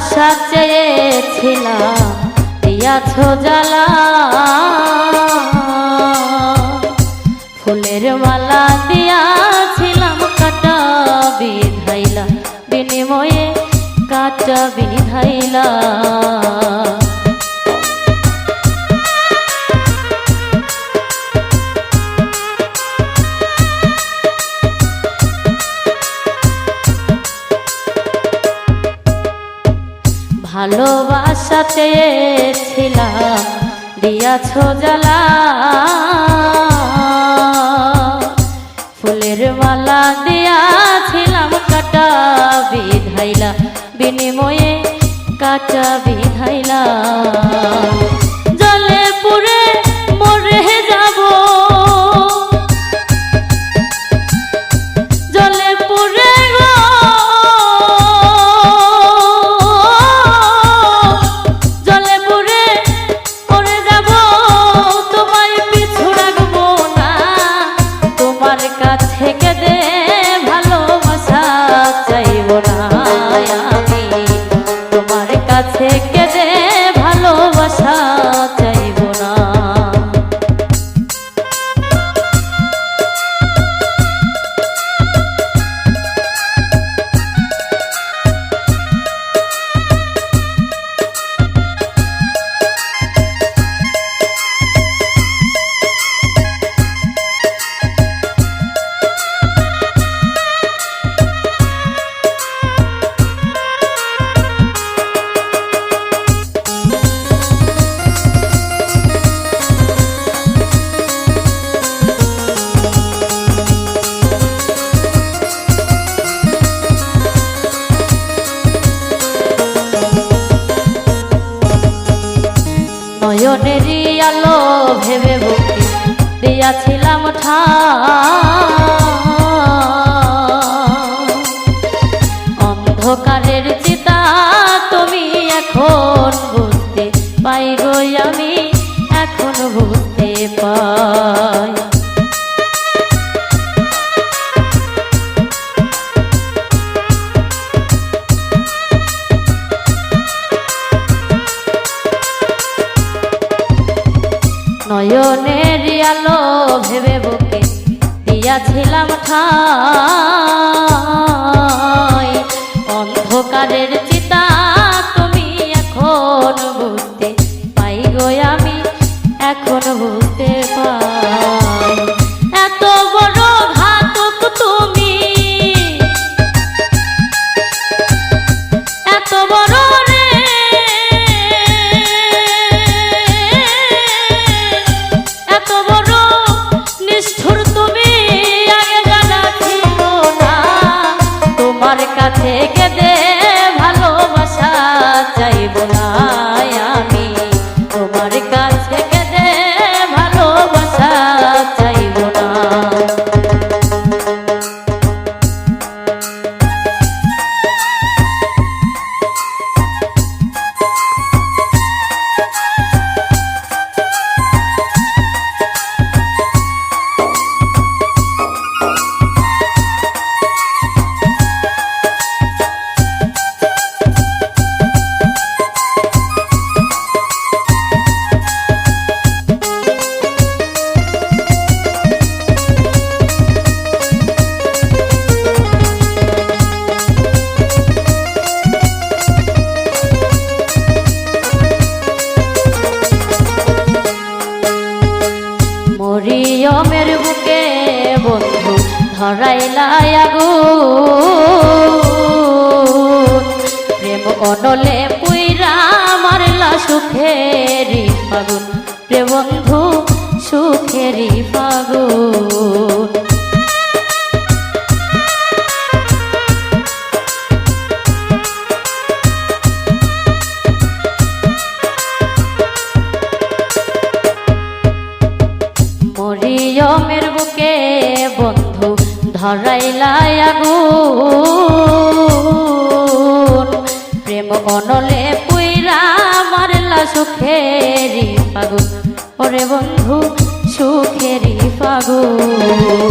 ভালোবাসা চেয়েছিলাম দিয়াছ জ্বালা। ফুলের মালা দিয়াছিলাম কাটা বিধাইলা বিনিময়ে কাটা বিধাইলা। ভালোবাসা চেয়েছিলাম দিয়াছ জ্বালা। ফুলের মালা দিয়াছিলাম কাটা বিধাইলা বিনিময়ে কাটা বিধাইলা। নয়নেরই আলো ভেবে বুকে দিয়াছিলাম ঠা নয়নের আলো ভেবে বুকে দিয়াছিলাম ঠাই। কাছে কেঁদে ভালোবাসা চাইব না। মরিয়মের বুকে বন্ধু ধরাইলাই আগু। প্রেম অনলে পুইরা মারলা সুখেরি ফাগুন প্রে বন্ধু সুখেরি ধরাইলাই আগুন। প্রেম অনলে পুইরা মারলা সুখেরি ফাগুন। ওরে বন্ধু সুখেরি ফাগুন।